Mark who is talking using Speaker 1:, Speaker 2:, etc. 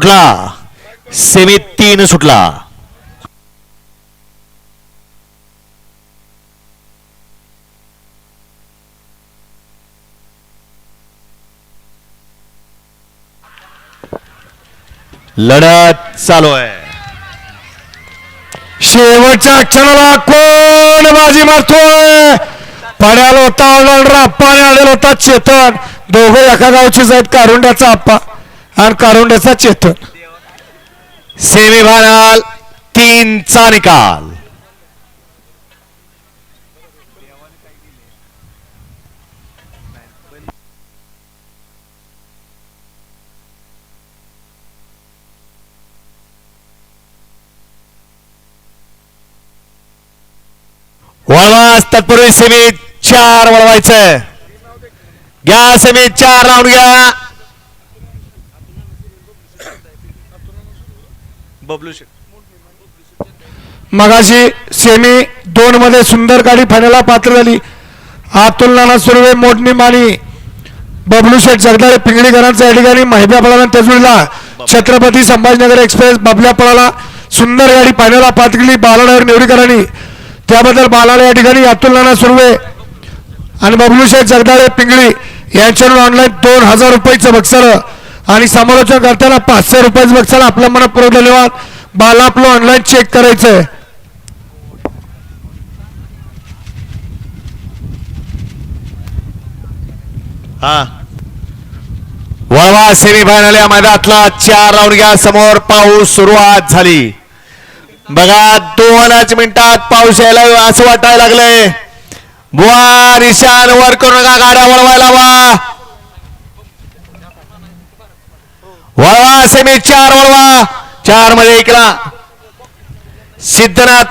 Speaker 1: सुटला. सेमी तीन सुटला. लढत चालू आहे.
Speaker 2: शेवटच्या क्षणाला कोण बाजी मारतोय? पाण्याला होता ऑलराऊंडर आप्पा आणि आलेला होता चेतन. दोघे एका गावचीच आहेत कारुंड्याचा आप्पा. आणि कारुंड्याचा चेतन.
Speaker 1: सेमीफायनल तीनचा निकाल. वळवास तत्पूर्वी सेमी चार वळवायचं. घ्या सेमी चार राऊंड घ्या. बबलू शेट
Speaker 2: मगाशी सेमी दोन मध्ये सुंदर गाडी फायनलला पात्र झाली. अतुल नाना सुर्वे मोठणी मानी. बबलू शेठ जगदाळे पिंगळीकरांचा या ठिकाणी महिब्या पळाला तेजुरीला छत्रपती संभाजीनगर एक्सप्रेस बबल्या पळाला. सुंदर गाडी फायनला पात केली बालानगर निवडीकरांनी त्याबद्दल बालाला या ठिकाणी अतुल नाना सुर्वे आणि बबलू शेठ जगदाळे पिंगळी यांच्याकडून ऑनलाईन दोन हजार रुपयेचं बक्षर आणि समालोचन करताना पाचशे रुपयाच बक्षर आपल्या मनापूर्वक धन्यवाद बाला आपलं ऑनलाईन चेक करायचंय.
Speaker 1: हा. वळवा सेमीफायनल या मैदानातला चार राऊंड घ्या. समोर पाऊस सुरुवात झाली. बघा दोनच मिनिटात पाऊस यायला असं वाटायला लागलंय. बुवा निशान वर करू नका गाड्या वळवायला वा वळवा सेमी चार वळवा. चारमध्ये इकला सिद्धनाथ